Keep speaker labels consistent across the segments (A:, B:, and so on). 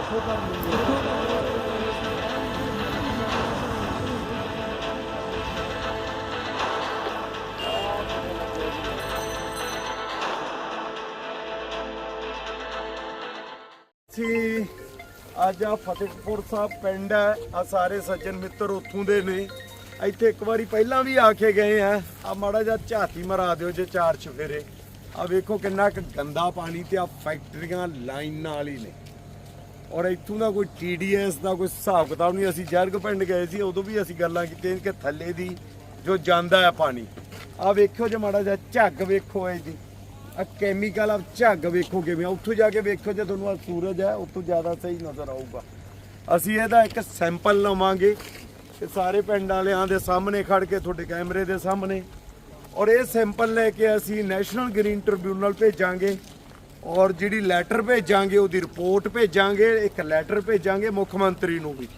A: ਕਿੱਥੋਂ ਕਰ ਲਈਏ ਸੀ ਅੱਜ ਆ ਫਤਿਹਪੁਰ ਸਾਹਿਬ ਪਿੰਡ ਹੈ। ਆ ਸਾਰੇ ਸੱਜਣ ਮਿੱਤਰ ਉੱਥੋਂ ਦੇ ਨੇ। ਇੱਥੇ ਇੱਕ ਵਾਰੀ ਪਹਿਲਾਂ ਵੀ ਆ ਕੇ ਗਏ ਆ। ਆ ਮਾੜਾ ਜਿਹਾ ਝਾਤੀ ਮਰਾ ਦਿਓ ਜੇ ਚਾਰ ਚੁਫੇਰੇ। ਆ ਵੇਖੋ ਕਿੰਨਾ ਕੁ ਗੰਦਾ ਪਾਣੀ ਤੇ ਆ ਫੈਕਟਰੀਆਂ ਲਾਈਨ ਨਾਲ ਹੀ ਨੇ। ਔਰ ਇੱਥੋਂ ਦਾ ਕੋਈ ਟੀਡੀਐਸ ਦਾ ਕੋਈ ਹਿਸਾਬ ਕਿਤਾਬ ਨਹੀਂ, ਅਸੀਂ ਜਰਗ ਪਿੰਡ ਗਏ ਸੀ, ਉਦੋਂ ਵੀ ਅਸੀਂ ਗੱਲਾਂ ਕੀਤੀਆਂ ਕਿ ਥੱਲੇ ਦੀ ਜੋ ਜਾਂਦਾ ਹੈ ਪਾਣੀ ਆ ਵੇਖਿਓ ਜੇ ਮਾੜਾ ਜਿਹਾ ਝੱਗ ਵੇਖੋ ਇਹ ਜੀ ਆ ਕੈਮੀਕਲ ਆ ਝੱਗ ਵੇਖੋ ਕਿਵੇਂ ਆ। ਉੱਥੋਂ ਜਾ ਕੇ ਵੇਖੋ ਜੇ ਤੁਹਾਨੂੰ ਆ ਸੂਰਜ ਹੈ, ਉੱਥੋਂ ਜ਼ਿਆਦਾ ਸਹੀ ਨਜ਼ਰ ਆਊਗਾ ਅਸੀਂ ਇਹਦਾ ਇੱਕ ਸੈਂਪਲ ਲਵਾਂਗੇ ਤੇ ਸਾਰੇ ਪਿੰਡ ਵਾਲਿਆਂ ਦੇ ਸਾਹਮਣੇ ਖੜ ਕੇ, ਤੁਹਾਡੇ ਕੈਮਰੇ ਦੇ ਸਾਹਮਣੇ, ਔਰ ਇਹ ਸੈਂਪਲ ਲੈ ਕੇ ਅਸੀਂ ਨੈਸ਼ਨਲ ਗ੍ਰੀਨ ਟ੍ਰਿਬਿਊਨਲ ਭੇਜਾਂਗੇ ਔਰ ਜਿਹੜੀ ਲੈਟਰ ਭੇਜਾਂਗੇ, ਉਹਦੀ ਰਿਪੋਰਟ ਭੇਜਾਂਗੇ, ਇੱਕ ਲੈਟਰ ਭੇਜਾਂਗੇ ਮੁੱਖ ਮੰਤਰੀ ਨੂੰ ਵੀ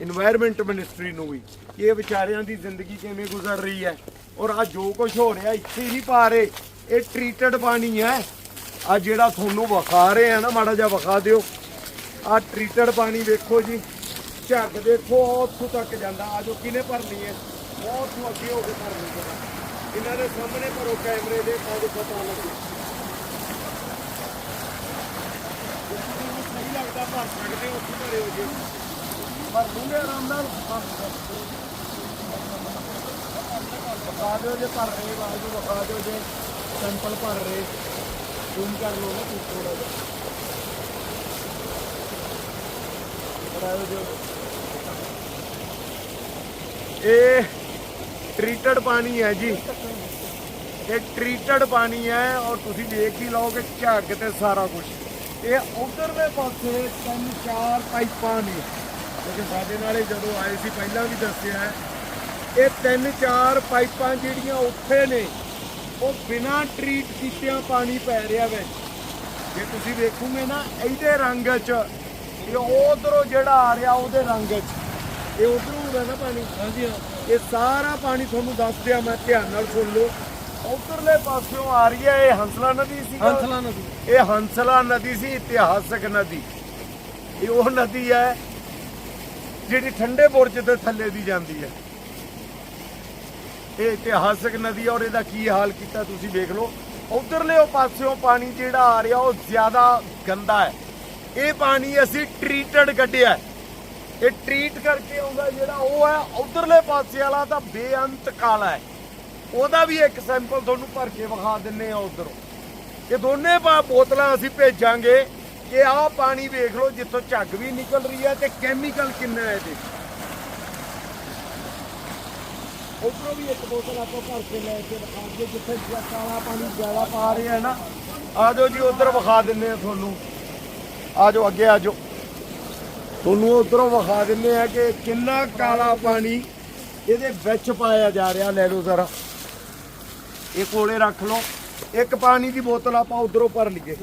A: ਇਨਵਾਇਰਨਮੈਂਟ ਮਿਨਿਸਟਰੀ ਨੂੰ ਵੀ ਇਹ ਵਿਚਾਰਿਆਂ ਦੀ ਜ਼ਿੰਦਗੀ ਕਿਵੇਂ ਗੁਜ਼ਰ ਰਹੀ ਹੈ। ਔਰ ਆ ਜੋ ਕੁਝ ਹੋ ਰਿਹਾ, ਇੱਥੇ ਨਹੀਂ ਪਾ ਰਹੇ। ਇਹ ਟ੍ਰੀਟਡ ਪਾਣੀ ਹੈ। ਆ ਜਿਹੜਾ ਤੁਹਾਨੂੰ ਵਿਖਾ ਰਹੇ ਆ ਨਾ, ਮਾੜਾ ਜਿਹਾ ਵਿਖਾ ਦਿਓ। ਆ ਟ੍ਰੀਟਡ ਪਾਣੀ ਵੇਖੋ ਜੀ। ਝੱਗ ਦੇਖੋ, ਉੱਥੋਂ ਤੱਕ ਜਾਂਦਾ। ਆ ਜੋ ਕਿਨੇ ਭਰਨੀ ਹੈ? ਬਹੁਤ ਅੱਗੇ ਹੋ ਕੇ ਭਰਨੀ ਇਹਨਾਂ ਦੇ ਸਾਹਮਣੇ ਭਰੋ ਕੈਮਰੇ ਦੇ, ਤਾਂ ਪਤਾ ਲੱਗੇ ਜਿੱਥੇ ਸਹੀ ਲੱਗਦਾ ਭਰ ਸਕਦੇ ਹੋ ਉੱਥੇ ਭਰੇ ਹੋ ਜੀ ਪਰ ਦੂੰਗੇ ਆਰਾਮ ਨਾਲ ਬਤਾ ਦਿਓ ਜੇ ਭਰ ਰਹੇ ਬਾਅਦ ਨੂੰ ਦਿਓ ਜੇ ਸੈਂਪਲ ਭਰ ਰਹੇ ਜ਼ੂਮ ਕਰ ਲਓ ਨਾ ਤੁਸੀਂ ਥੋੜਾ ਜਿਹਾ ਕਰਾਓ ਜੋ ਇਹ ਟ੍ਰੀਟਡ ਪਾਣੀ ਹੈ ਜੀ। ਇਹ ਟ੍ਰੀਟਡ ਪਾਣੀ ਹੈ ਔਰ ਤੁਸੀਂ ਦੇਖ ਹੀ ਲਓਗੇ ਝੱਗ ਤੇ ਸਾਰਾ ਕੁਝ ਇਹ ਉਧਰ ਦੇ ਪਾਸੇ ਤਿੰਨ ਚਾਰ ਪਾਈਪਾਂ ਨੇ। ਕਿਉਂਕਿ ਸਾਡੇ ਨਾਲੇ ਜਦੋਂ ਆਏ ਸੀ ਪਹਿਲਾਂ ਵੀ ਦੱਸਿਆ ਇਹ ਤਿੰਨ ਚਾਰ ਪਾਈਪਾਂ ਜਿਹੜੀਆਂ ਉੱਥੇ ਨੇ ਉਹ ਬਿਨਾਂ ਟ੍ਰੀਟ ਕੀਤਿਆਂ ਪਾਣੀ ਪੈ ਰਿਹਾ ਵਿੱਚ ਜੇ ਤੁਸੀਂ ਵੇਖੋਗੇ ਨਾ ਇਹਦੇ ਰੰਗ 'ਚ ਇਹ ਉਧਰੋਂ ਜਿਹੜਾ ਆ ਰਿਹਾ ਉਹਦੇ ਰੰਗ 'ਚ। ਇਹ ਉਧਰੋਂ ਹੁੰਦਾ ਨਾ ਪਾਣੀ? ਹਾਂਜੀ ਇਹ ਸਾਰਾ ਪਾਣੀ ਤੁਹਾਨੂੰ ਦੱਸ ਦਿਆਂ ਮੈਂ ਧਿਆਨ ਨਾਲ ਸੁਣ ਲਓ। ਉਧਰਲੇ ਪਾਸਿਓਂ ਆ ਰਹੀ ਹੈ ਇਹ ਹੰਸਲਾ ਨਦੀ ਸੀ ਹੰਸਲਾ ਨਦੀ। ਇਹ ਹੰਸਲਾ ਨਦੀ ਸੀ ਇਤਿਹਾਸਕ ਨਦੀ। ਇਹ ਉਹ ਨਦੀ ਹੈ ਜਿਹੜੀ ਠੰਡੇ ਬੁਰਜ ਦੇ ਥੱਲੇ ਦੀ ਜਾਂਦੀ ਹੈ। ਇਹ ਇਤਿਹਾਸਕ ਨਦੀ ਔਰ ਇਹਦਾ ਕੀ ਹਾਲ ਕੀਤਾ ਤੁਸੀਂ ਵੇਖ ਲਓ। ਉਧਰਲੇ ਪਾਸਿਓਂ ਪਾਣੀ ਜਿਹੜਾ ਆ ਰਿਹਾ ਉਹ ਜ਼ਿਆਦਾ ਗੰਦਾ ਹੈ। ਇਹ ਪਾਣੀ ਅਸੀਂ ਟ੍ਰੀਟਡ ਕੱਢਿਆ। ਇਹ ਟ੍ਰੀਟ ਕਰਕੇ ਆਉਂਦਾ ਜਿਹੜਾ ਉਹ ਹੈ ਉਧਰਲੇ ਪਾਸੇ ਵਾਲਾ ਤਾਂ ਬੇਅੰਤ ਕਾਲਾ ਹੈ। ਉਹਦਾ ਵੀ ਇੱਕ ਸੈਂਪਲ ਤੁਹਾਨੂੰ ਭਰ ਕੇ ਵਿਖਾ ਦਿੰਨੇ ਆ ਉਧਰੋਂ। ਇਹ ਦੋਨੇ ਪਾ ਬੋਤਲਾਂ ਅਸੀਂ ਭੇਜਾਂਗੇ ਕਿ ਆਹ ਪਾਣੀ ਵੇਖ ਲਓ, ਜਿੱਥੋਂ ਝੱਗ ਵੀ ਨਿਕਲ ਰਹੀ ਹੈ ਤੇ ਕੈਮੀਕਲ ਕਿੰਨਾ ਹੈ ਇਹਦੇ। ਉਧਰੋਂ ਵੀ ਇੱਕ ਬੋਤਲ ਆਪਾਂ ਭਰ ਕੇ ਲੈ ਕੇ ਵਿਖਾਉਂਗੇ ਜਿੱਥੇ ਕਾਲਾ ਪਾਣੀ ਜ਼ਿਆਦਾ ਪਾ ਰਿਹਾ ਹੈ ਨਾ। ਆ ਜਾਓ ਜੀ, ਉਧਰ ਵਿਖਾ ਦਿੰਨੇ ਆ ਤੁਹਾਨੂੰ। ਆ ਜਾਓ, ਅੱਗੇ ਆ ਜਾਓ। ਤੁਹਾਨੂੰ ਉਧਰੋਂ ਵਿਖਾ ਦਿੰਨੇ ਆ ਕਿ ਕਿੰਨਾ ਕਾਲਾ ਪਾਣੀ ਇਹਦੇ ਵਿੱਚ ਪਾਇਆ ਜਾ ਰਿਹਾ, ਲੈ ਲਓ ਜ਼ਰਾ। ਇਹ ਕੋਲੇ ਰੱਖ ਲਓ। ਇੱਕ ਪਾਣੀ ਦੀ ਬੋਤਲ ਆਪਾਂ ਉਧਰੋਂ ਭਰ ਲਈਏ।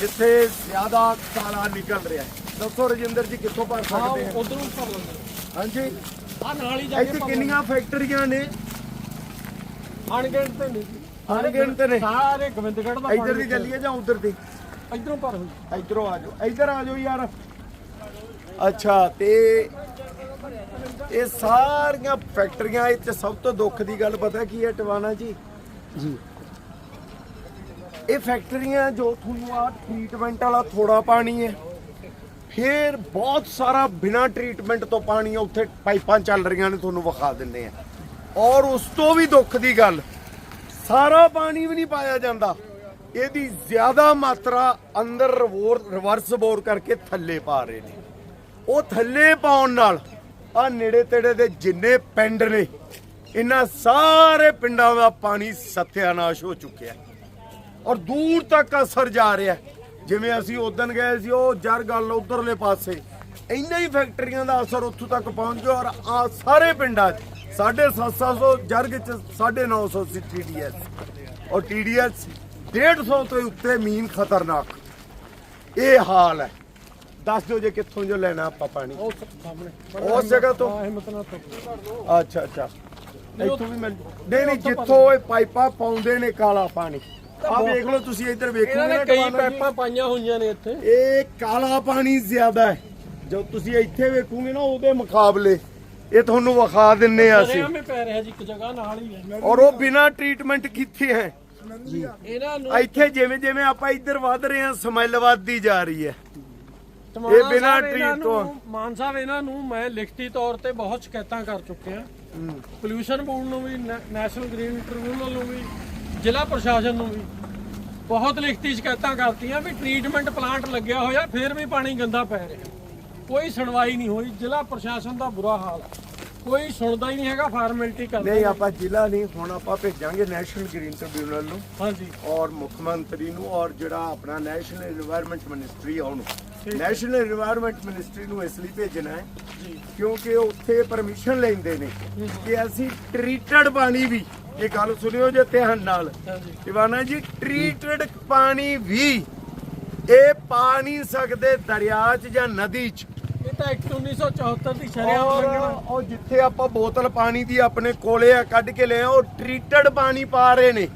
A: ਜਿੱਥੇ ਜ਼ਿਆਦਾ ਕਾਲਾ ਨਿਕਲ ਰਿਹਾ ਹੈ। ਦੱਸੋ ਰਜਿੰਦਰ ਜੀ ਕਿੱਥੋਂ ਭਰ ਸਕਦੇ ਹਾਂ
B: ਉਧਰੋਂ ਭਰ ਲੈਂਦੇ
A: ਹਾਂਜੀ।
B: ਆ ਨਾਲ ਹੀ ਜਾ ਕੇ
A: ਇੱਥੇ ਕਿੰਨੀਆਂ ਫੈਕਟਰੀਆਂ ਨੇ?
B: ਅਣਗਿਣਤ ਨਹੀਂ
A: ਅਣਗਿਣਤ ਨੇ
B: ਸਾਰੇ ਗੋਬਿੰਦਗੜ੍ਹ ਦਾ
A: ਇੱਧਰ ਦੀ ਚੱਲੀਏ ਜਾਂ ਉਧਰ ਦੀ?
B: ਇਧਰੋਂ ਭਰ ਹੋਈ।
A: ਇੱਧਰੋਂ ਆ ਜਾਓ। ਇੱਧਰ ਆ ਜਾਓ ਯਾਰ। ਅੱਛਾ ਤੇ ਇਹ ਸਾਰੀਆਂ ਫੈਕਟਰੀਆਂ ਇੱਥੇ ਸਭ ਤੋਂ ਦੁੱਖ ਦੀ ਗੱਲ ਪਤਾ ਕੀ ਹੈ ਟਵਾਣਾ ਜੀ?
B: ਜੀ।
A: ਇਹ ਫੈਕਟਰੀਆਂ ਜੋ ਤੁਹਾਨੂੰ ਆ ਟ੍ਰੀਟਮੈਂਟ ਵਾਲਾ ਥੋੜਾ ਪਾਣੀ ਹੈ। ਫਿਰ ਬਹੁਤ ਸਾਰਾ ਬਿਨਾ ਟ੍ਰੀਟਮੈਂਟ ਤੋਂ ਪਾਣੀ ਉੱਥੇ ਪਾਈਪਾਂ ਚੱਲ ਰਹੀਆਂ ਨੇ ਤੁਹਾਨੂੰ ਵਿਖਾ ਦਿੰਦੇ ਆ। ਔਰ ਉਸ ਤੋਂ ਵੀ ਦੁੱਖ ਦੀ ਗੱਲ ਸਾਰਾ ਪਾਣੀ ਵੀ ਨਹੀਂ ਪਾਇਆ ਜਾਂਦਾ। ਇਹਦੀ ਜ਼ਿਆਦਾ ਮਾਤਰਾ ਅੰਦਰ ਰਿਵੋਰ ਰਿਵਰਸ ਬੋਰ ਕਰਕੇ ਥੱਲੇ ਪਾ ਰਹੇ ਨੇ। ਉਹ ਥੱਲੇ ਪਾਉਣ ਨਾਲ ਆ ਨੇੜੇ ਤੇੜੇ ਦੇ ਜਿੰਨੇ ਪਿੰਡ ਨੇ, ਇਹਨਾਂ ਸਾਰੇ ਪਿੰਡਾਂ ਦਾ ਪਾਣੀ ਸਤਿਆਨਾਸ਼ ਹੋ ਚੁੱਕਿਆ ਔਰ ਦੂਰ ਤੱਕ ਅਸਰ ਜਾ ਰਿਹਾ ਜਿਵੇਂ ਅਸੀਂ ਉਦੋਂ ਗਏ ਸੀ, ਉਹ ਜਰ ਗੱਲ ਉਧਰਲੇ ਪਾਸੇ, ਇੰਨਾ ਹੀ ਫੈਕਟਰੀਆਂ ਦਾ ਅਸਰ ਉੱਥੋਂ ਤੱਕ ਪਹੁੰਚ ਗਿਆ ਔਰ ਆ ਸਾਰੇ ਪਿੰਡਾਂ 'ਚ 750 ਜਰਗ 'ਚ 950 ਸੀ ਟੀਡੀਐਸ ਔਰ ਟੀਡੀਐਸ 150 ਤੋਂ ਉੱਤੇ ਮੀਨ ਖਤਰਨਾਕ। ਇਹ ਹਾਲ ਹੈ। ਦੱਸ ਦਿਓ ਜੇ ਕਿੱਥੋਂ ਜੋ ਲੈਣਾ ਆਪਾਂ ਪਾਣੀ।
B: ਸਾਹਮਣੇ।
A: ਉਸ ਜਗ੍ਹਾ ਤੋਂ?
B: ਹਿੰਮਤ ਨਾਲ
A: ਅੱਛਾ ਅੱਛਾ। ਇੱਥੋਂ ਵੀ ਮਿਲ ਨਹੀਂ ਨਹੀਂ ਜਿੱਥੋਂ ਇਹ ਪਾਈਪਾਂ ਪਾਉਂਦੇ ਨੇ ਕਾਲਾ ਪਾਣੀ। ਆ ਵੇਖ ਲਓ ਤੁਸੀਂ ਇੱਧਰ ਵੇਖੋ
B: ਇਹਨਾਂ ਨੇ ਕਈ। ਪੈਪਾਂ ਪਾਈਆਂ ਹੋਈਆਂ ਨੇ ਇੱਥੇ।
A: ਇਹ ਕਾਲਾ ਪਾਣੀ ਜ਼ਿਆਦਾ ਹੈ। ਜੋ ਤੁਸੀਂ ਇੱਥੇ ਵੇਖੋਗੇ ਨਾ ਉਹਦੇ ਮੁਕਾਬਲੇ ਇਹ ਤੁਹਾਨੂੰ ਵਿਖਾ ਦਿੰਨੇ ਆ ਅਸੀਂ।
B: ਮੇ ਪੈ ਰਿਹਾ ਜੀ ਇੱਕ ਜਗ੍ਹਾ ਨਾਲ ਹੀ ਹੈ।
A: ਔਰ ਉਹ ਬਿਨਾ ਟ੍ਰੀਟਮੈਂਟ ਕੀਤੇ ਹੈ।
B: ਇਹਨਾਂ ਨੂੰ
A: ਇੱਥੇ ਜਿਵੇਂ ਜਿਵੇਂ ਆਪਾਂ ਇੱਧਰ ਵੱਧ ਰਹੇ ਹਾਂ ਸਮੈਲ ਵੱਧਦੀ ਜਾ ਰਹੀ ਹੈ। ਇਹ ਬਿਨਾਂ ਟ੍ਰੀਟ ਤੋਂ
B: ਮਾਨ ਸਾਹਿਬ ਇਹਨਾਂ ਨੂੰ ਮੈਂ ਲਿਖਤੀ ਤੌਰ ਤੇ ਬਹੁਤ ਸ਼ਿਕਾਇਤਾਂ ਕਰ ਚੁੱਕਿਆ। ਪੋਲੂਸ਼ਨ ਬੋਰਡ ਨੂੰ ਵੀ ਨੈਸ਼ਨਲ ਗ੍ਰੀਨ ਟ੍ਰਿਬਿਊਨਲ ਨੂੰ ਵੀ ਜ਼ਿਲ੍ਹਾ ਪ੍ਰਸ਼ਾਸਨ ਨੂੰ ਵੀ ਬਹੁਤ ਲਿਖਤੀ ਸ਼ਿਕਾਇਤਾਂ ਕਰਤੀਆਂ ਵੀ ਟ੍ਰੀਟਮੈਂਟ ਪਲਾਂਟ ਲੱਗਿਆ ਹੋਇਆ ਫਿਰ ਵੀ ਪਾਣੀ ਗੰਦਾ ਪੈ ਰਿਹਾ। ਕੋਈ ਸੁਣਵਾਈ ਨਹੀਂ ਹੋਈ ਜ਼ਿਲ੍ਹਾ ਪ੍ਰਸ਼ਾਸਨ ਦਾ ਬੁਰਾ ਹਾਲ ਕੋਈ ਸੁਣਦਾ ਹੀ ਨਹੀਂ ਹੈਗਾ ਫਾਰਮੈਲਿਟੀ ਕਰਦੇ
A: ਨਹੀਂ ਆਪਾਂ ਜ਼ਿਲ੍ਹਾ ਨਹੀਂ ਹੁਣ ਆਪਾਂ ਭੇਜਾਂਗੇ ਨੈਸ਼ਨਲ ਗ੍ਰੀਨ ਟ੍ਰਿਬਿਊਨਲ ਨੂੰ।
B: ਹਾਂਜੀ।
A: ਔਰ ਮੁੱਖ ਮੰਤਰੀ ਨੂੰ ਔਰ ਜਿਹੜਾ ਆਪਣਾ ਨੈਸ਼ਨਲ এনवायरमेंट ਮਿਨਿਸਟਰੀ ਆ ਉਹਨੂੰ। ਨੈਸ਼ਨਲ এনवायरमेंट ਮਿਨਿਸਟਰੀ ਨੂੰ ਇਸ ਲਈ ਭੇਜਣਾ ਹੈ ਕਿਉਂਕਿ ਉੱਥੇ ਪਰਮਿਸ਼ਨ ਲੈਂਦੇ ਨੇ ਕਿ ਅਸੀਂ ਟ੍ਰੀਟਡ ਪਾਣੀ ਵੀ ਇਹ ਗੱਲ ਸੁਣਿਓ ਜੇ ਧਿਆਨ ਨਾਲ। ਇਵਾਨਾ ਜੀ ਟ੍ਰੀਟਡ ਪਾਣੀ ਵੀ ਇਹ ਪਾ ਨਹੀਂ ਸਕਦੇ ਦਰਿਆ 'ਚ ਜਾਂ ਨਦੀ 'ਚ।
B: ਇਹ ਤਾਂ 1974 ਦੀ ਸ਼ਰਿਆ
A: ਉਹ ਜਿੱਥੇ ਆਪਾਂ ਬੋਤਲ ਪਾਣੀ ਦੀ ਆਪਣੇ ਕੋਲੇ ਆ ਕੱਢ ਕੇ ਲਿਆ ਉਹ ਟ੍ਰੀਟਡ ਪਾਣੀ ਪਾ ਰਹੇ ਨੇ।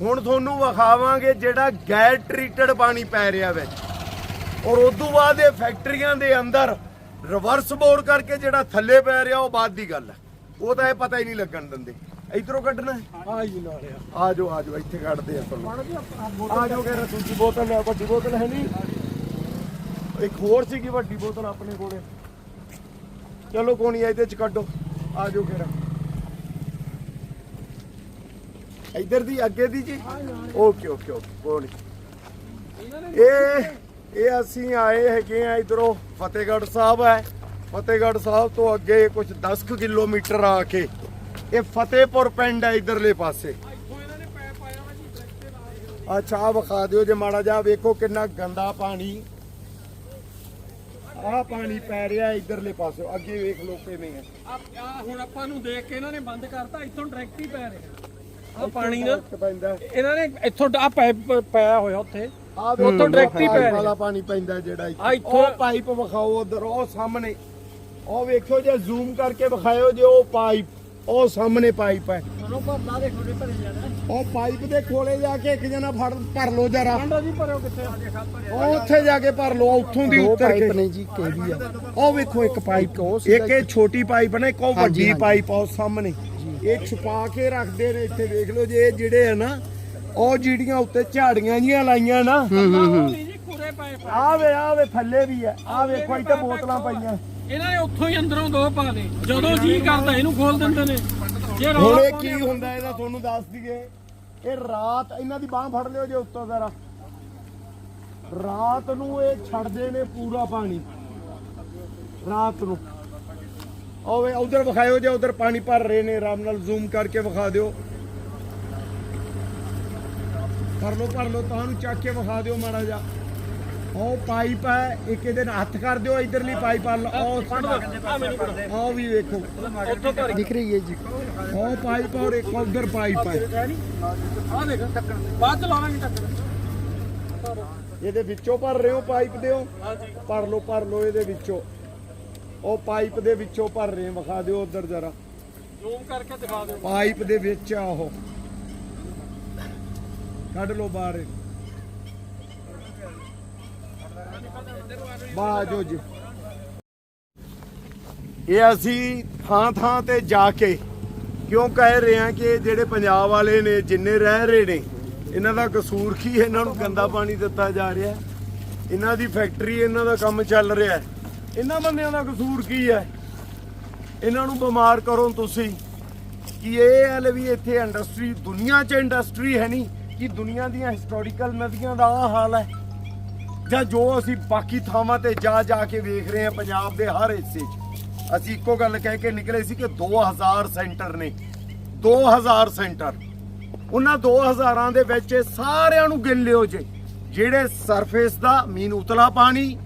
A: ਹੁਣ ਤੁਹਾਨੂੰ ਵਿਖਾਵਾਂਗੇ ਜਿਹੜਾ ਗੈਰ ਟ੍ਰੀਟਡ ਪਾਣੀ ਪੈ ਰਿਹਾ ਵਿੱਚ। ਔਰ ਉਦੋਂ ਬਾਅਦ ਇਹ ਫੈਕਟਰੀਆਂ ਦੇ ਅੰਦਰ ਰਿਵਰਸ ਬੋਰ ਕਰਕੇ ਜਿਹੜਾ ਥੱਲੇ ਪੈ ਰਿਹਾ ਉਹ ਬਾਅਦ ਦੀ ਗੱਲ ਹੈ। ਉਹ ਤਾਂ ਇਹ ਪਤਾ ਹੀ ਨਹੀਂ ਲੱਗਣ ਦਿੰਦੇ। ਇਧਰੋਂ ਕੱਢਣਾ?
B: ਆ ਜੀ ਨਾਲ ਆ।
A: ਜਾਓ ਆ ਜਾਓ ਇੱਥੇ ਕੱਢਦੇ ਆ ਤੁਹਾਨੂੰ। ਆ ਜਾਓ ਕਿ ਦੂਜੀ ਬੋਤਲ ਹੈ ਵੱਡੀ ਬੋਤਲ ਹੈ ਨਹੀਂ। ਇੱਕ ਹੋਰ ਸੀਗੀ ਵੱਡੀ ਬੋਤਲ ਆਪਣੇ ਕੋਲੇ। ਚਲੋ ਕੋਣੀ ਇਹਦੇ ਚ ਕੱਢੋ। ਆ ਜਾਓ ਕਿਰਾ ਇੱਧਰ ਦੀ ਅੱਗੇ ਦੀ ਜੀ? ਓਕੇ ਓਕੇ ਓਕੇ ਕੋਣੀ ਇਹ ਇਹ ਅਸੀਂ ਆਏ ਹੈਗੇ ਆ ਇਧਰੋਂ ਫਤਿਹਗੜ੍ਹ ਸਾਹਿਬ ਹੈ। ਫਤਿਹਗੜ੍ਹ ਸਾਹਿਬ ਤੋਂ ਅੱਗੇ ਕੁਝ 10 ਕੁ ਕਿਲੋਮੀਟਰ ਆ ਕੇ ਇਹ ਫਤਿਹਪੁਰ ਪਿੰਡ ਹੈ ਇਧਰਲੇ ਪਾਸੇ।
B: ਜੀ
A: ਆਹ ਵਿਖਾ ਦਿਓ ਜੇ ਮਾੜਾ ਜਿਹਾ ਵੇਖੋ ਕਿੰਨਾ ਗੰਦਾ ਪਾਣੀ। ਆਹ ਪਾਣੀ ਪੈ ਰਿਹਾ ਇਧਰਲੇ ਪਾਸੇ ਅੱਗੇ ਵੇਖ ਲੋ ਕਿਵੇਂ ਹੈ।
B: ਆ ਆ ਹੁਣ ਆਪਾਂ ਨੂੰ ਦੇਖ ਕੇ ਇਹਨਾਂ ਨੇ ਬੰਦ ਕਰਤਾ ਇੱਥੋਂ ਡਾਇਰੈਕਟ ਹੀ ਪੈ ਰਿਹਾ। ਆ ਪਾਣੀ ਨਾ ਇਹਨਾਂ ਨੇ ਇੱਥੋਂ ਆ ਪਾਇਆ ਹੋਇਆ ਉੱਥੇ।
A: ਆਹ
B: ਉੱਥੋਂ direct ਹੀ ਪੈ ਰਿਹਾ।
A: ਵਾਲਾ ਪਾਣੀ ਪੈਂਦਾ ਜਿਹੜਾ ਇੱਥੇ। ਉਹ ਪਾਈਪ ਵਿਖਾਓ ਉਧਰ ਉਹ ਸਾਹਮਣੇ। ਉਹ ਵੇਖਿਓ ਜੇ ਜ਼ੂਮ ਕਰਕੇ ਵਿਖਾਇਓ ਜੇ ਉਹ ਪਾਈਪ ਉਹ ਸਾਹਮਣੇ ਪਾਈਪ ਹੈ।
B: ਮਨੋ ਭਰਦਾ ਦੇਖੋ ਨੇ ਭਰੇ ਜਾਣਾ।
A: ਉਹ ਪਾਈਪ ਦੇ ਕੋਲੇ ਜਾ ਕੇ ਇੱਕ ਜਣਾ ਫੜ ਭਰ ਲੋ ਜਰਾ।
B: ਕੰਡਾ ਜੀ ਭਰਿਓ ਕਿੱਥੇ? ਆ
A: ਉਹ ਉੱਥੇ ਜਾ ਕੇ ਭਰ ਲੋ ਉੱਥੋਂ ਦੀ ਉੱਤਰ ਕੇ।
C: ਨਹੀਂ ਜੀ ਕਿਹੜੀ ਆ।
A: ਉਹ ਵੇਖੋ ਇੱਕ ਪਾਈਪ। ਇੱਕ ਇਹ ਛੋਟੀ ਪਾਈਪ ਨੇ ਇੱਕ ਉਹ ਵੱਡੀ। ਪਾਈਪ ਆ ਉਹ ਸਾਹਮਣੇ। ਇਹ ਛੁਪਾ ਕੇ ਰੱਖਦੇ ਨੇ ਇੱਥੇ ਵੇਖ ਲਓ ਜੇ ਇਹ ਜਿਹੜੇ ਆ ਨਾ ਉਹ ਜਿਹੜੀਆਂ ਉੱਤੇ ਝਾੜੀਆਂ ਜੀਆਂ ਲਾਈਆਂ ਨਾ।
B: ਨਹੀਂ ਜੀ ਕੁਰੇ ਪਏ ਪਏ।
A: ਆ ਵੇ ਆ ਵੇ ਥੱਲੇ ਵੀ ਆ। ਆ ਵੇਖੋ ਇੱਥੇ ਬੋਤਲਾਂ ਪਈਆਂ।
B: ਇਹਨਾਂ ਨੇ ਉੱਥੋਂ ਹੀ ਅੰਦਰੋਂ ਦੋ ਪਾ ਦੇ। ਜਦੋਂ ਜੀ ਕਰਦਾ ਇਹਨੂੰ ਖੋਲ ਦਿੰਦੇ ਨੇ। ਜੇ
A: ਹੁਣ
B: ਰੌਲਾ
A: ਇਹ ਕੀ ਹੁੰਦਾ ਇਹਦਾ ਤੁਹਾਨੂੰ ਦੱਸ ਦਈਏ। ਇਹ ਰਾਤ ਇਹਨਾਂ ਦੀ ਬਾਹ ਫੜ ਲਿਓ ਜੇ ਉੱਤੋਂ ਜ਼ਰਾ। ਰਾਤ ਨੂੰ ਇਹ ਛੱਡਦੇ ਨੇ ਪੂਰਾ ਪਾਣੀ। ਰਾਤ ਨੂੰ। ਓਏ ਉਧਰ ਵਿਖਾਇਓ ਜੇ ਉਧਰ ਪਾਣੀ ਭਰ ਰਹੇ ਨੇ ਆਰਾਮ ਨਾਲ ਜ਼ੂਮ ਕਰਕੇ ਵਿਖਾ ਦਿਓ। ਕਰ ਲੋ ਭਰ ਲੋ ਤੁਹਾਨੂੰ ਚੱਕ ਕੇ ਵਿਖਾ ਦਿਓ ਮਾੜਾ ਜਿਹਾ। ਉਹ ਪਾਈਪ ਹੈ ਇੱਕ ਇਹਦੇ ਨਾਲ ਹੱਥ ਕਰ ਦਿਓ ਇਧਰਲੀ ਪਾਈਪ ਆ ਲ- ਉਹ ਵੀ ਵੇਖੋ।
C: ਦਿਖ ਰਹੀ ਹੈ ਜੀ।
A: ਉਹ ਪਾਈਪ ਔਰ ਇੱਕ ਉਧਰ ਪਾਈਪ ਹੈ।
B: ਆ ਦੇਖ ਬਾਅਦ ਚ ਲਾਵਾਂਗੇ ਟੱਕਰ
A: ਇਹਦੇ ਵਿੱਚੋਂ ਭਰ ਰਹੇ ਹੋ ਪਾਈਪ ਦਿਓ? ਭਰ ਲਓ ਭਰ ਲਓ ਇਹਦੇ ਵਿੱਚੋਂ। ਉਹ ਪਾਈਪ ਦੇ ਵਿੱਚੋਂ ਭਰ ਰਹੇ ਵਿਖਾ ਦਿਓ ਉਧਰ ਜਰਾ।
B: ਜ਼ੂਮ ਕਰਕੇ ਦਿਖਾ ਦਿਓ।
A: ਪਾਈਪ ਦੇ ਵਿੱਚ ਆ ਉਹ। ਕੱਢ ਲਓ ਬਾਹਰ। ਬਾਜੋ ਜੀ। ਇਹ ਅਸੀਂ ਥਾਂ ਥਾਂ ਤੇ ਜਾ ਕੇ ਕਿਉਂ ਕਹਿ ਰਹੇ ਹਾਂ ਕਿ ਜਿਹੜੇ ਪੰਜਾਬ ਵਾਲੇ ਨੇ, ਜਿੰਨੇ ਰਹਿ ਰਹੇ ਨੇ, ਇਹਨਾਂ ਦਾ ਕਸੂਰ ਕੀ ਹੈ? ਇਹਨਾਂ ਨੂੰ ਗੰਦਾ ਪਾਣੀ ਦਿੱਤਾ ਜਾ ਰਿਹਾ ਇਹਨਾਂ ਦੀ ਫੈਕਟਰੀ, ਇਹਨਾਂ ਦਾ ਕੰਮ ਚੱਲ ਰਿਹਾ ਇਹਨਾਂ ਬੰਦਿਆਂ ਦਾ ਕਸੂਰ ਕੀ ਹੈ? ਇਹਨਾਂ ਨੂੰ ਬਿਮਾਰ ਕਰੋ ਤੁਸੀਂ। ਕਿ ਇਹ ਹਲੇ ਵੀ ਇੱਥੇ ਇੰਡਸਟਰੀ ਦੁਨੀਆ 'ਚ ਇੰਡਸਟਰੀ ਹੈ ਨਹੀਂ। ਕਿ ਦੁਨੀਆ ਦੀਆਂ ਹਿਸਟੋਰੀਕਲ ਨਦੀਆਂ ਦਾ ਆਹ ਹਾਲ ਹੈ। ਜਾਂ ਜੋ ਅਸੀਂ ਬਾਕੀ ਥਾਵਾਂ ਤੇ ਜਾ ਜਾ ਕੇ ਵੇਖ ਰਹੇ ਹਾਂ ਪੰਜਾਬ ਦੇ ਹਰ ਹਿੱਸੇ 'ਚ। ਅਸੀਂ ਇੱਕੋ ਗੱਲ ਕਹਿ ਕੇ ਨਿਕਲੇ ਸੀ ਕਿ 2000 ਸੈਂਟਰ ਨੇ। 2000 ਸੈਂਟਰ। ਉਹਨਾਂ 2000ਾਂ ਦੇ ਵਿੱਚ ਇਹ ਸਾਰਿਆਂ ਨੂੰ ਗਿਣ ਲਿਓ ਜੇ। ਜਿਹੜੇ ਸਰਫੇਸ ਦਾ ਮੀਨ ਉਤਲਾ ਪਾਣੀ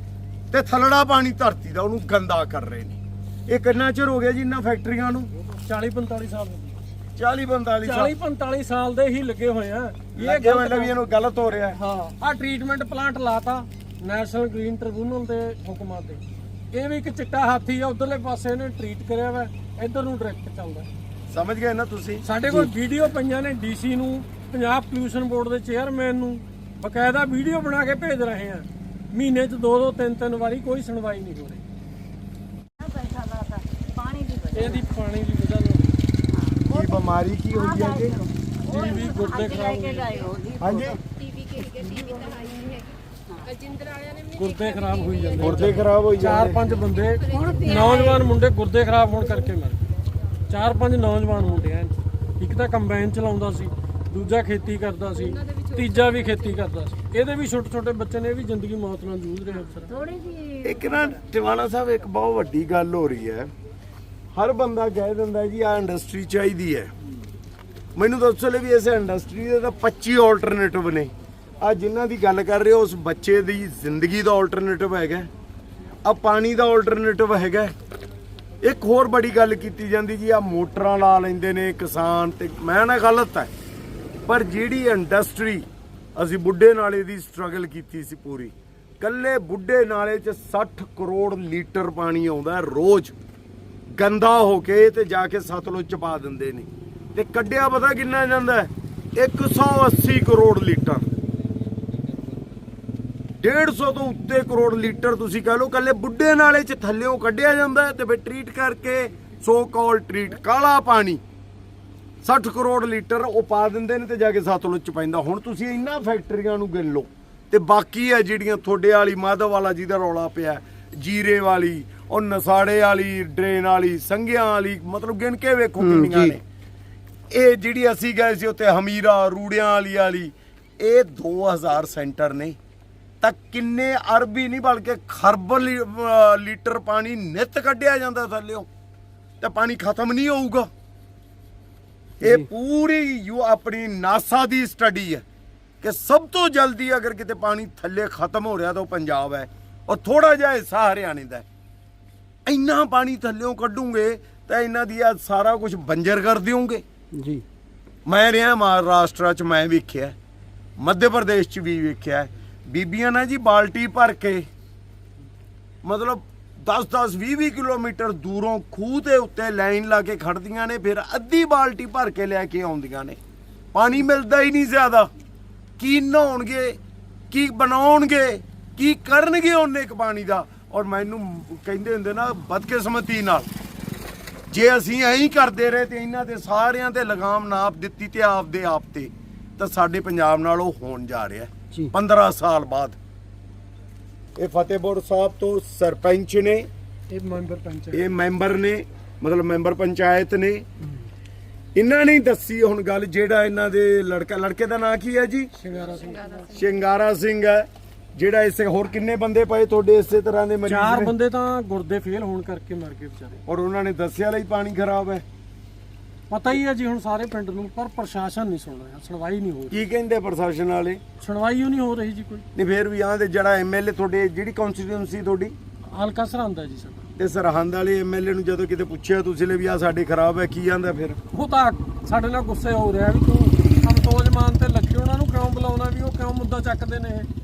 A: ਤੇ ਥੱਲੜਾ ਪਾਣੀ ਧਰਤੀ ਦਾ ਉਹਨੂੰ ਗੰਦਾ ਕਰ ਰਹੇ ਨੇ। ਇਹ ਕਿੰਨਾ ਚਿਰ ਹੋ ਗਿਆ ਜੀ ਇਹਨਾਂ ਫੈਕਟਰੀਆਂ ਨੂੰ?
B: 40 45 ਸਾਲ ਦੇ
A: 40 45
B: 40
A: ਸਾਲ
B: 45 ਸਾਲ ਦੇ ਹੀ ਲੱਗੇ ਹੋਏ ਆ। ਇਹ
A: ਲੱਗੇ ਮਤਲਬ ਵੀ ਇਹਨੂੰ ਗਲਤ ਹੋ ਰਿਹਾ ਹੈ।
B: ਆ ਟ੍ਰੀਟਮੈਂਟ ਪਲਾਂਟ ਲਾਤਾ ਨੈਸ਼ਨਲ ਗ੍ਰੀਨ ਟ੍ਰਿਬਿਊਨਲ ਦੇ ਹੁਕਮਾਂ ਤੇ। ਇਹ ਵੀ ਇੱਕ ਚਿੱਟਾ ਹਾਥੀ ਆ ਉਧਰਲੇ ਪਾਸੇ ਇਹਨੇ ਟ੍ਰੀਟ ਕਰਿਆ ਵਾ ਇੱਧਰ ਨੂੰ ਡਾਇਰੈਕਟ ਚੱਲਦਾ
A: ਸਮਝ ਗਏ ਨਾ ਤੁਸੀਂ?
B: ਸਾਡੇ ਕੋਲ ਵੀਡੀਓ ਪਈਆਂ ਨੇ ਡੀਸੀ ਨੂੰ ਪੰਜਾਬ ਪੋਲੂਸ਼ਨ ਬੋਰਡ ਦੇ ਚੇਅਰਮੈਨ ਨੂੰ। ਬਕਾਇਦਾ ਵੀਡੀਓ ਬਣਾ ਕੇ ਭੇਜ ਰਹੇ ਹਾਂ ਮਹੀਨੇ 'ਚ ਦੋ ਦੋ ਤਿੰਨ ਤਿੰਨ ਵਾਰੀ ਕੋਈ ਸੁਣਵਾਈ ਨਹੀਂ ਹੋ ਰਹੀ। ਇਹਦੀ ਪਾਣੀ ਦੀ ਵਜ੍ਹਾ ਨਾਲ।
A: ਕੀ ਬਿਮਾਰੀ ਕੀ ਹੋਈ ਹੈ ਜੀ?
B: ਜੀ ਵੀ ਗੁਰਦੇ ਖਰਾਬ
C: ਹੋ
A: ਹਾਂਜੀ।
D: ਟੀਵੀ ਕੇ ਕੇ ਟੀਵੀ ਤਾਂ ਆਈ ਨਹੀਂ ਹੈਗੀ। ਅਜਿੰਦਰ ਵਾਲਿਆਂ ਨੇ ਵੀ
B: ਗੁਰਦੇ ਖਰਾਬ ਹੋਈ ਜਾਂਦੇ
A: ਗੁਰਦੇ ਖਰਾਬ ਹੋਈ
B: ਚਾਰ
A: ਜਾਂਦੇ।
B: ਪੰਜ ਬੰਦੇ ਨੌਜਵਾਨ ਮੁੰਡੇ ਗੁਰਦੇ ਖਰਾਬ ਹੋਣ ਕਰਕੇ ਮਰ ਗਏ। ਚਾਰ ਪੰਜ ਨੌਜਵਾਨ ਮੁੰਡੇ ਆ ਇੱਕ ਤਾਂ ਕੰਬਾਈਨ ਚਲਾਉਂਦਾ ਸੀ ਦੂਜਾ ਖੇਤੀ ਕਰਦਾ ਸੀ ਤੀਜਾ ਵੀ ਖੇਤੀ ਕਰਦਾ ਸੀ। ਇਹਦੇ ਵੀ ਛੋਟੇ ਛੋਟੇ ਬੱਚੇ ਨੇ ਇਹ ਵੀ ਜ਼ਿੰਦਗੀ ਮੌਤ ਨਾਲ ਜੂਝ ਰਹੇ ਅਫਸਰ।
C: ਥੋੜੀ ਜੀ
A: ਇੱਕ ਨਾ ਟਿਵਾਣਾ ਸਾਹਿਬ ਇੱਕ ਬਹੁਤ ਵੱਡੀ ਗੱਲ ਹੋ ਰਹੀ ਹੈ। ਹਰ ਬੰਦਾ ਕਹਿ ਦਿੰਦਾ ਜੀ ਆ ਇੰਡਸਟਰੀ ਚਾਹੀਦੀ ਹੈ। ਮੈਨੂੰ ਦੱਸੋ ਲੈ ਵੀ ਇਸ ਇੰਡਸਟਰੀ ਦੇ ਤਾਂ 25 ਆਲਟਰਨੇਟਿਵ ਨੇ। ਆ ਜਿਨ੍ਹਾਂ ਦੀ ਗੱਲ ਕਰ ਰਹੇ ਹੋ, ਉਸ ਬੱਚੇ ਦੀ ਜ਼ਿੰਦਗੀ ਦਾ ਆਲਟਰਨੇਟਿਵ ਹੈਗਾ ਆ ਪਾਣੀ ਦਾ ਆਲਟਰਨੇਟਿਵ ਹੈਗਾ ਇੱਕ ਹੋਰ ਬੜੀ ਗੱਲ ਕੀਤੀ ਜਾਂਦੀ ਜੀ ਆ ਮੋਟਰਾਂ ਲਾ ਲੈਂਦੇ ਨੇ ਕਿਸਾਨ ਤੇ ਮੈਂ ਨਾ ਗਲਤ ਹੈ, ਪਰ ਜਿਹੜੀ ਇੰਡਸਟਰੀ ਅਸੀਂ ਬੁੱਢੇ ਨਾਲੇ ਦੀ ਸਟਰਗਲ ਕੀਤੀ ਸੀ ਪੂਰੀ ਕੱਲੇ ਬੁੱਢੇ ਨਾਲੇ 'ਚ 60 ਕਰੋੜ ਲੀਟਰ ਪਾਣੀ ਆਉਂਦਾ ਰੋਜ਼। ਗੰਦਾ ਹੋ ਕੇ ਤੇ ਜਾ ਕੇ ਸਤਲੁਜ ਚ ਪਾ ਦਿੰਦੇ ਨੇ। ਤੇ ਕੱਢਿਆ ਪਤਾ ਕਿੰਨਾ ਜਾਂਦਾ? ਹੈ 180 ਕਰੋੜ ਲੀਟਰ। 150 ਤੋਂ ਉੱਤੇ ਕਰੋੜ ਲੀਟਰ ਤੁਸੀਂ ਕਹ ਲਓ ਕੱਲੇ ਬੁੱਢੇ ਨਾਲੇ ਚ ਥੱਲਿਓਂ ਕੱਢਿਆ ਜਾਂਦਾ ਹੈ ਤੇ ਫਿਰ ਟ੍ਰੀਟ ਕਰਕੇ ਸੋ ਕਾਲ ਟ੍ਰੀਟ ਕਾਲਾ ਪਾਣੀ। 60 ਕਰੋੜ ਲੀਟਰ ਉਹ ਪਾ ਦਿੰਦੇ ਨੇ ਤੇ ਜਾ ਕੇ ਸਤਲੁਜ ਚ ਪੈਂਦਾ। ਹੁਣ ਤੁਸੀਂ ਇਹਨਾਂ ਫੈਕਟਰੀਆਂ ਨੂੰ ਗਿਣ ਲਓ। ਤੇ ਬਾਕੀ ਆ ਜਿਹੜੀਆਂ ਤੁਹਾਡੇ ਵਾਲੀ, ਮਾਧਵ ਵਾਲਾ ਜਿਹਦਾ ਰੌਲਾ ਪਿਆ, ਜੀਰੇ ਵਾਲੀ ਉਹ ਨਸਾੜੇ ਵਾਲੀ ਡਰੇਨ ਵਾਲੀ ਸੰਘਿਆਂ ਵਾਲੀ ਮਤਲਬ ਗਿਣ ਕੇ ਵੇਖੋ ਕਿੰਨੀਆਂ ਨੇ। ਇਹ ਜਿਹੜੀ ਅਸੀਂ ਗਏ ਸੀ ਉੱਥੇ ਹਮੀਰਾ ਰੂੜਿਆਂ ਵਾਲੀ ਵਾਲੀ ਇਹ 2000 ਸੈਂਟਰ ਨੇ। ਤਾਂ ਕਿੰਨੇ ਅਰਬੀ ਨਹੀਂ ਬਲਕਿ ਖਰਬ ਲੀਟਰ ਪਾਣੀ ਨਿਤ ਕੱਢਿਆ ਜਾਂਦਾ ਥੱਲਿਓ। ਤੇ ਪਾਣੀ ਖਤਮ ਨਹੀਂ ਹੋਊਗਾ। ਇਹ ਪੂਰੀ ਯੂ ਆਪਣੀ ਨਾਸਾ ਦੀ ਸਟੱਡੀ ਹੈ ਕਿ ਸਭ ਤੋਂ ਜਲਦੀ ਅਗਰ ਕਿਤੇ ਪਾਣੀ ਥੱਲੇ ਖਤਮ ਹੋ ਰਿਹਾ ਤਾਂ ਉਹ ਪੰਜਾਬ ਹੈ। ਔਰ ਥੋੜਾ ਜਿਹਾ ਹਿੱਸਾ ਹਰਿਆਣੇ ਦਾ ਹੈ। ਇੰਨਾ ਪਾਣੀ ਥੱਲਿਓਂ ਕੱਢੂਗੇ ਤਾਂ ਇਹਨਾਂ ਦੀ ਆ ਸਾਰਾ ਕੁਝ ਬੰਜਰ ਕਰ ਦਿਓਗੇ।
E: ਜੀ।
A: ਮੈਂ ਰਿਹਾ ਮਹਾਰਾਸ਼ਟਰ ਚ ਮੈਂ ਵੇਖਿਆ। ਮੱਧ ਪ੍ਰਦੇਸ਼ ਚ ਵੀ ਵੇਖਿਆ। ਬੀਬੀਆਂ ਨਾ ਜੀ ਬਾਲਟੀ ਭਰ ਕੇ ਮਤਲਬ 10 10 20 20 ਕਿਲੋਮੀਟਰ ਦੂਰੋਂ ਖੂਹ ਦੇ ਉੱਤੇ ਲਾਈਨ ਲਾ ਕੇ ਖੜਦੀਆਂ ਨੇ ਫਿਰ ਅੱਧੀ ਬਾਲਟੀ ਭਰ ਕੇ ਲੈ ਕੇ ਆਉਂਦੀਆਂ ਨੇ। ਪਾਣੀ ਮਿਲਦਾ ਹੀ ਨਹੀਂ ਜ਼ਿਆਦਾ। ਕੀ ਨਹਾਉਣਗੇ ਕੀ ਬਣਾਉਣਗੇ ਕੀ ਕਰਨਗੇ ਉਹਨੇ ਇੱਕ ਪਾਣੀ ਦਾ? ਔਰ ਮੈਨੂੰ ਕਹਿੰਦੇ ਹੁੰਦੇ ਨਾ ਬਦਕਿਸਮਤੀ ਨਾਲ। ਜੇ ਅਸੀਂ ਐਂ ਹੀ ਕਰਦੇ ਰਹੇ ਤੇ ਇਹਨਾਂ ਤੇ ਸਾਰਿਆਂ ਤੇ ਲਗਾਮ ਨਾਪ ਦਿੱਤੀ ਤੇ ਆਪਦੇ ਆਪ ਤੇ ਤਾਂ ਸਾਡੇ ਪੰਜਾਬ ਨਾਲ ਉਹ ਹੋਣ ਜਾ ਰਿਹਾ।
E: ਜੀ।
A: 15 ਸਾਲ ਬਾਅਦ। ਇਹ ਫਤਿਹਪੁਰ ਸਾਹਿਬ ਤੋਂ ਸਰਪੰਚ ਨੇ।
B: ਇਹ ਮੈਂਬਰ ਪੰਚਾਇਤ
A: ਇਹ ਮੈਂਬਰ ਨੇ ਮਤਲਬ ਮੈਂਬਰ ਪੰਚਾਇਤ ਨੇ। ਇਹਨਾਂ ਨੇ ਦੱਸੀ ਹੁਣ ਗੱਲ ਜਿਹੜਾ ਇਹਨਾਂ ਦੇ ਲੜਕਾ ਲੜਕੇ ਦਾ ਨਾਂ ਕੀ ਹੈ ਜੀ?
B: ਸ਼ਿੰਗਾਰਾ ਸਿੰਘ।
A: ਸ਼ਿੰਗਾਰਾ ਸਿੰਘ ਹੈ। ਜਿਹੜਾ ਇਸੇ ਹੋਰ ਕਿੰਨੇ ਬੰਦੇ ਪਏ ਤੁਹਾਡੇ ਇਸੇ ਤਰ੍ਹਾਂ ਦੇ ਮਰੀਜ਼
B: ਚਾਰ
A: ਨੇ?
B: ਬੰਦੇ ਤਾਂ ਗੁਰਦੇ ਫੇਲ ਹੋਣ ਕਰਕੇ ਮਰ ਗਏ ਵਿਚਾਰੇ।
A: ਔਰ ਉਹਨਾਂ ਨੇ ਦੱਸਿਆ ਲਈ ਪਾਣੀ ਖਰਾਬ ਹੈ?
B: ਪਤਾ ਹੀ ਹੈ ਜੀ ਹੁਣ ਸਾਰੇ ਪਿੰਡ ਨੂੰ ਪਰ ਪ੍ਰਸ਼ਾਸਨ ਨਹੀਂ ਸੁਣ ਰਿਹਾ ਸੁਣਵਾਈ ਨਹੀਂ ਹੋ ਰਹੀ।
A: ਕੀ ਕਹਿੰਦੇ ਪ੍ਰਸ਼ਾਸਨ ਵਾਲੇ?
B: ਸੁਣਵਾਈ ਓ ਨਹੀਂ ਹੋ ਰਹੀ ਜੀ ਕੋਈ।
A: ਨਹੀਂ ਫੇਰ ਵੀ ਆਹ ਤੇ ਜਿਹੜਾ ਐਮਐਲਏ ਤੁਹਾਡੇ ਜਿਹੜੀ ਕਨਸਟੀਟਿਊਂਸੀ ਤੁਹਾਡੀ?
B: ਹਲਕਾ ਸਰਹੰਦਾ ਜੀ ਸਾਡਾ।
A: ਤੇ ਸਰਹੰਦ ਵਾਲੇ ਐਮਐਲਏ ਨੂੰ ਜਦੋਂ ਕਿਤੇ ਪੁੱਛਿਆ ਤੁਸੀਂ ਲੈ ਵੀ ਆ ਸਾਡੇ ਖਰਾਬ ਹੈ ਕੀ ਆਂਦਾ ਫਿਰ?
B: ਉਹ ਤਾਂ ਸਾਡੇ ਨਾਲ ਗੁੱਸੇ ਹੋ ਰਿਹਾ ਵੀ ਤੂੰ ਮਾਨ ਤੇ ਲੱਗੇ ਉਹਨਾਂ ਨੂੰ ਕਿਉਂ ਬੁਲਾਉਣਾ ਵੀ ਉਹ ਕਿਉਂ ਮੁੱਦਾ ਚੱਕਦੇ ਨੇ ਇਹ?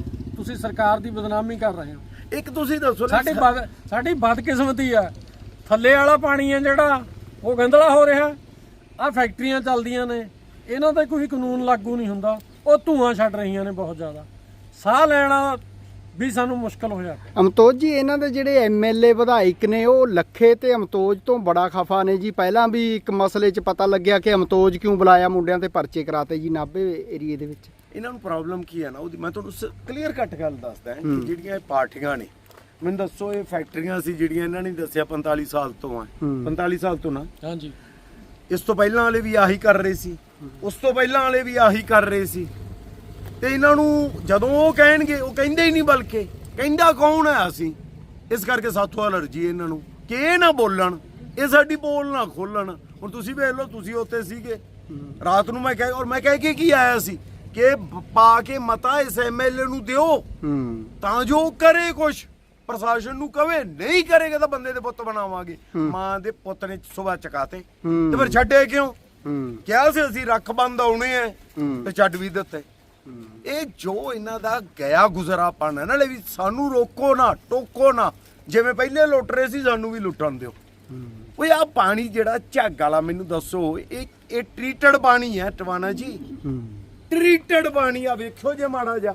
B: ਤੁਸੀਂ ਸਰਕਾਰ ਦੀ ਬਦਨਾਮੀ ਕਰ ਰਹੇ ਹੋ।
A: ਇੱਕ ਤੁਸੀਂ ਦੱਸੋ ਨਾ
B: ਸਾਡੀ ਬਦ ਸਾਡੀ ਬਦਕਿਸਮਤੀ ਆ। ਥੱਲੇ ਵਾਲਾ ਪਾਣੀ ਆ ਜਿਹੜਾ ਉਹ ਗੰਦਲਾ ਹੋ ਰਿਹਾ। ਆ ਫੈਕਟਰੀਆਂ ਚੱਲਦੀਆਂ ਨੇ। ਇਹਨਾਂ ਦਾ ਕੋਈ ਕਾਨੂੰਨ ਲਾਗੂ ਨਹੀਂ ਹੁੰਦਾ। ਉਹ ਧੂਆਂ ਛੱਡ ਰਹੀਆਂ ਨੇ ਬਹੁਤ ਜ਼ਿਆਦਾ। ਸਾਹ ਲੈਣਾ ਵੀ ਸਾਨੂੰ ਮੁਸ਼ਕਲ ਹੋਇਆ
E: ਅਮਤੋਜ ਜੀ ਇਹਨਾਂ ਦੇ ਜਿਹੜੇ ਐਮਐਲਏ ਵਿਧਾਇਕ ਨੇ ਉਹ ਲੱਖੇ ਤੇ ਅਮਤੋਜ ਤੋਂ ਬੜਾ ਖਫਾ ਨੇ ਜੀ। ਪਹਿਲਾਂ ਵੀ ਇੱਕ ਮਸਲੇ 'ਚ ਪਤਾ ਲੱਗਿਆ ਕਿ ਅਮਤੋਜ ਕਿਉਂ ਬੁਲਾਇਆ ਮੁੰਡਿਆਂ ਤੇ ਪਰਚੇ ਕਰਾਤੇ ਜੀ ਨਾਭੇ ਏਰੀਏ ਦੇ ਵਿੱਚ।
A: ਇਹਨਾਂ ਨੂੰ ਪ੍ਰੋਬਲਮ ਕੀ ਹੈ ਨਾ ਉਹਦੀ ਮੈਂ ਤੁਹਾਨੂੰ ਕਲੀਅਰ ਕੱਟ ਗੱਲ ਦੱਸਦਾ ਹਾਂ ਕਿ ਜਿਹੜੀਆਂ ਇਹ ਪਾਰਟੀਆਂ ਨੇ ਮੈਨੂੰ ਦੱਸੋ ਇਹ ਫੈਕਟਰੀਆਂ ਸੀ ਜਿਹੜੀਆਂ ਇਹਨਾਂ ਨੇ ਦੱਸਿਆ 45 ਸਾਲ ਤੋਂ ਆ।
E: ਹੂੰ।
A: 45 ਸਾਲ ਤੋਂ ਨਾ?
B: ਹਾਂਜੀ।
A: ਇਸ ਤੋਂ ਪਹਿਲਾਂ ਵਾਲੇ ਵੀ ਆਹੀ ਕਰ ਰਹੇ ਸੀ। ਉਸ ਤੋਂ ਪਹਿਲਾਂ ਵਾਲੇ ਵੀ ਆਹੀ ਕਰ ਰਹੇ ਸੀ। ਤੇ ਇਹਨਾਂ ਨੂੰ ਜਦੋਂ ਉਹ ਕਹਿਣਗੇ ਉਹ ਕਹਿੰਦੇ ਹੀ ਨਹੀਂ ਬਲਕਿ ਕਹਿੰਦਾ ਕੌਣ ਹੈ ਅਸੀਂ? ਇਸ ਕਰਕੇ ਸਾਥੋਂ ਅਲਰਜੀ ਇਹਨਾਂ ਨੂੰ। ਕਿ ਇਹ ਨਾ ਬੋਲਣ ਇਹ ਸਾਡੀ ਬੋਲ ਨਾ ਖੋਲਣ। ਹੁਣ ਤੁਸੀਂ ਵੇਖ ਲਓ ਤੁਸੀਂ ਉੱਥੇ ਸੀਗੇ। ਰਾਤ ਨੂੰ ਮੈਂ ਕਹਿ ਔਰ ਮੈਂ ਕਹਿ ਕੇ ਕੀ ਆਇਆ ਸੀ? ਕਿ ਪਾ ਕੇ ਮਤਾ ਇਸ ਐਮਐਲਏ ਨੂੰ ਦਿਓ।
E: ਹੂੰ।
A: ਤਾਂ ਜੋ ਉਹ ਕਰੇ ਕੁਛ। ਪ੍ਰਸ਼ਾਸਨ ਨੂੰ ਕਵੇ ਨਹੀਂ ਕਰੇਗਾ ਤਾਂ ਬੰਦੇ ਦੇ ਪੁੱਤ ਬਣਾਵਾਂਗੇ। ਮਾਂ ਦੇ ਪੁੱਤ ਨੇ ਸੁਬਾ ਚਕਾਤੇ। ਤੇ ਫਿਰ ਛੱਡੇ ਕਿਉਂ?
E: ਹੂੰ।
A: ਕਿਹਾ ਸੀ ਅਸੀਂ ਰੱਖ ਬੰਦ ਆਉਣੇ ਐ। ਤੇ ਛੱਡ ਵੀ ਦਿੱਤੇ। ਇਹ ਜੋ ਇਹਨਾਂ ਦਾ ਗਿਆ ਗੁਜ਼ਰਾਪਣ ਹੈ ਨਾਲੇ ਵੀ ਸਾਨੂੰ ਰੋਕੋ ਨਾ ਟੋਕੋ ਨਾ। ਜਿਵੇਂ ਪਹਿਲੇ ਲੁੱਟ ਰਹੇ ਸੀ ਸਾਨੂੰ ਵੀ ਲੁੱਟਣ ਦਿਓ। ਓਏ ਆ ਪਾਣੀ ਜਿਹੜਾ ਝੱਗ ਵਾਲਾ ਮੈਨੂੰ ਦੱਸੋ ਇਹ ਇਹ ਟ੍ਰੀਟਡ ਪਾਣੀ ਹੈ ਟਵਾਨਾ ਜੀ। ਟ੍ਰੀਟਡ ਪਾਣੀ ਆ ਵੇਖੋ ਜੇ ਮਾੜਾ ਜਾ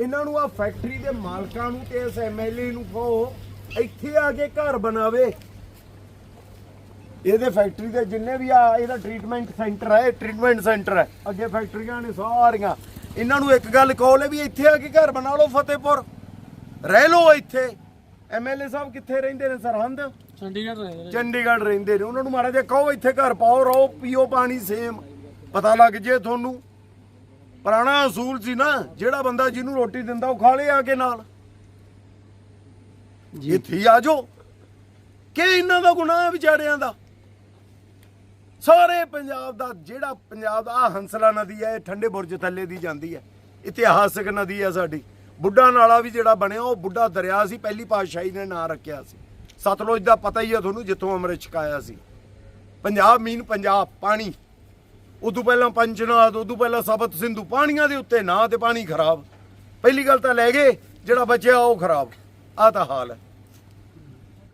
A: ਇਹਨਾਂ ਨੂੰ ਆ ਫੈਕਟਰੀ ਦੇ ਮਾਲਕਾਂ ਨੂੰ ਤੇ ਇਸ ਐਮਐਲਏ ਨੂੰ ਕਹੋ ਇੱਥੇ ਆ ਕੇ ਘਰ ਬਣਾਵੇ। ਇਹਦੇ ਫੈਕਟਰੀ ਦੇ ਜਿੰਨੇ ਵੀ ਆ ਇਹਦਾ ਟ੍ਰੀਟਮੈਂਟ ਸੈਂਟਰ ਹੈ ਟ੍ਰੀਟਮੈਂਟ ਸੈਂਟਰ ਹੈ ਅੱਗੇ ਫੈਕਟਰੀਆਂ ਨੇ ਸਾਰੀਆਂ। ਇਹਨਾਂ ਨੂੰ ਇੱਕ ਗੱਲ ਕਹੋ ਲੈ ਵੀ ਇੱਥੇ ਆ ਕੇ ਘਰ ਬਣਾ ਲਓ ਫਤਿਹਪੁਰ। ਰਹਿ ਲਓ ਇੱਥੇ। ਐਮਐਲਏ ਸਾਹਿਬ ਕਿੱਥੇ ਰਹਿੰਦੇ ਨੇ ਸਰਹੰਦ?
B: ਚੰਡੀਗੜ੍ਹ ਰਹਿੰਦੇ ਨੇ।
A: ਚੰਡੀਗੜ੍ਹ ਰਹਿੰਦੇ ਨੇ। ਉਹਨਾਂ ਨੂੰ ਮਾੜਾ ਜਿਹਾ ਕਹੋ ਇੱਥੇ ਘਰ ਪਾਓ ਰਹੋ ਪੀਓ ਪਾਣੀ ਸੇਮ ਪਤਾ ਲੱਗ ਜੇ ਤੁਹਾਨੂੰ। ਪੁਰਾਣਾ ਅਸੂਲ ਸੀ ਨਾ ਜਿਹੜਾ ਬੰਦਾ ਜਿਹਨੂੰ ਰੋਟੀ ਦਿੰਦਾ ਉਹ ਖਾ ਲੇ ਆ ਕੇ ਨਾਲ।
E: ਜੀ।
A: ਇੱਥੇ ਆ ਜਾਓ। ਕਿ ਇਹਨਾਂ ਦਾ ਗੁਨਾਹ ਹੈ ਵਿਚਾਰਿਆਂ ਦਾ? ਸਾਰੇ ਪੰਜਾਬ ਦਾ ਜਿਹੜਾ ਪੰਜਾਬ ਦਾ ਆਹ ਹੰਸਲਾ ਨਦੀ ਹੈ ਇਹ ਠੰਡੇ ਬੁਰਜ ਥੱਲੇ ਦੀ ਜਾਂਦੀ ਹੈ। ਇਤਿਹਾਸਕ ਨਦੀ ਹੈ ਸਾਡੀ। ਬੁੱਢਾ ਨਾਲਾ ਵੀ ਜਿਹੜਾ ਬਣਿਆ ਉਹ ਬੁੱਢਾ ਦਰਿਆ ਸੀ ਪਹਿਲੀ ਪਾਤਸ਼ਾਹੀ ਨੇ ਨਾਂ ਰੱਖਿਆ ਸੀ। ਸਤਲੁਜ ਦਾ ਪਤਾ ਹੀ ਹੈ ਤੁਹਾਨੂੰ ਜਿੱਥੋਂ ਅੰਮ੍ਰਿਤ ਛਕਾਇਆ ਸੀ। ਪੰਜਾਬ ਮੀਨ ਪੰਜਾਬ ਪਾਣੀ। ਉਦੋਂ ਪਹਿਲਾਂ ਪੰਜਨਾਦ ਉਦੋਂ ਪਹਿਲਾਂ ਸਬਤ ਸਿੰਧੂ, ਪਾਣੀਆਂ ਦੇ ਉੱਤੇ ਨਾ ਤੇ ਪਾਣੀ ਖਰਾਬ। ਪਹਿਲੀ ਗੱਲ ਤਾਂ ਲੈ ਗਏ, ਜਿਹੜਾ ਬਚਿਆ ਉਹ ਖਰਾਬ। ਆ ਤਾਂ ਹਾਲ ਹੈ।